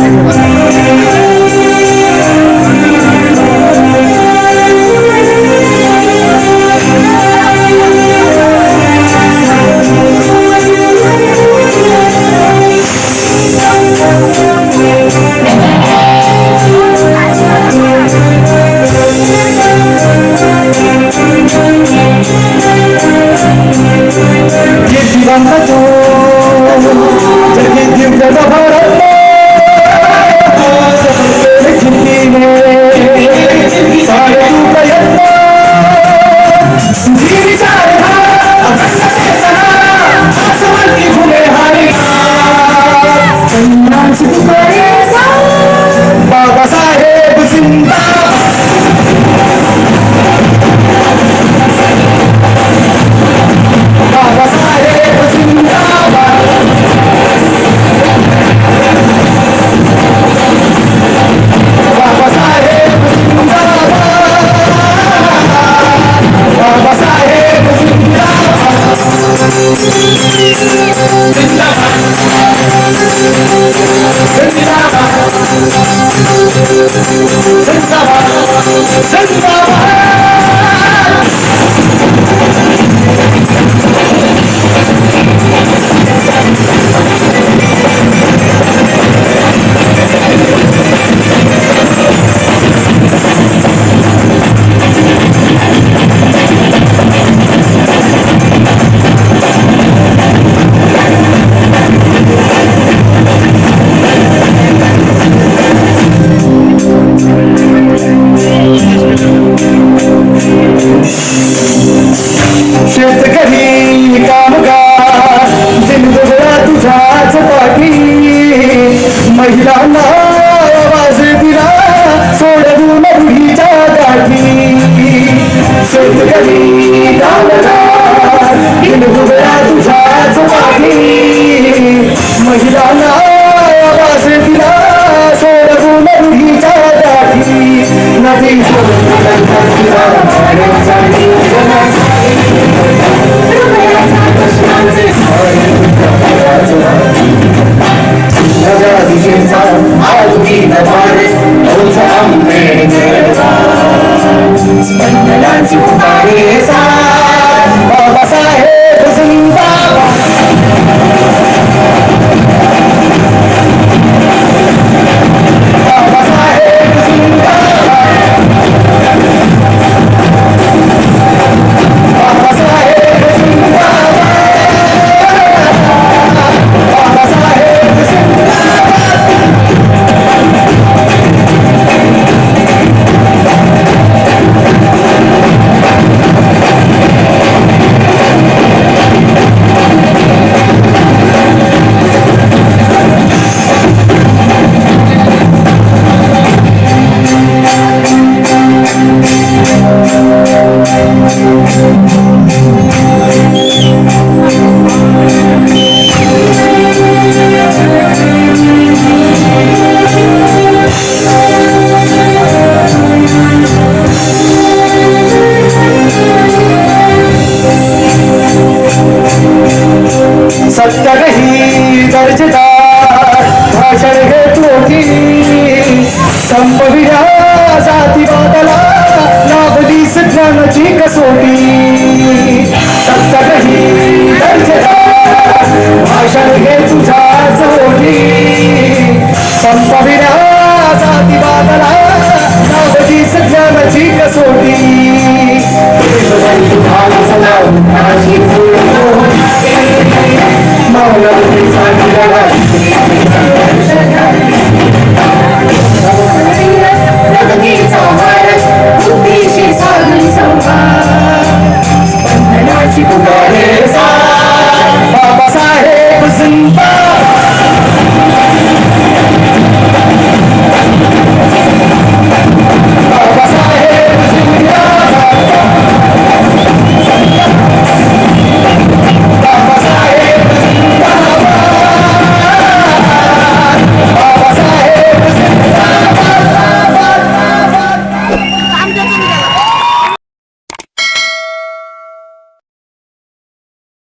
ये दिवांगा जो जगे दिव्य महिलांना आवाज दिला सोडू रुढीच्या गाठी. शेतकरी कामगार तुझ्याच पाठी. महिलांना आवाज दिला सोडू रुढीच्या गाठी. नदी नजादिकेचा स्पंदनांची पुकारे साथ बाबासाहेब जिंदाबाद सत्तरही दर्जेदार. भाषण हे घेतोठी संपविल्या जातीवादाला लाभली ज्ञानाची कसोटी. सत्तरही दर्जेदार. भाषण हे तुझा जोडी संपविल्या जातीवादाला लाभली ज्ञानाची कसोटी.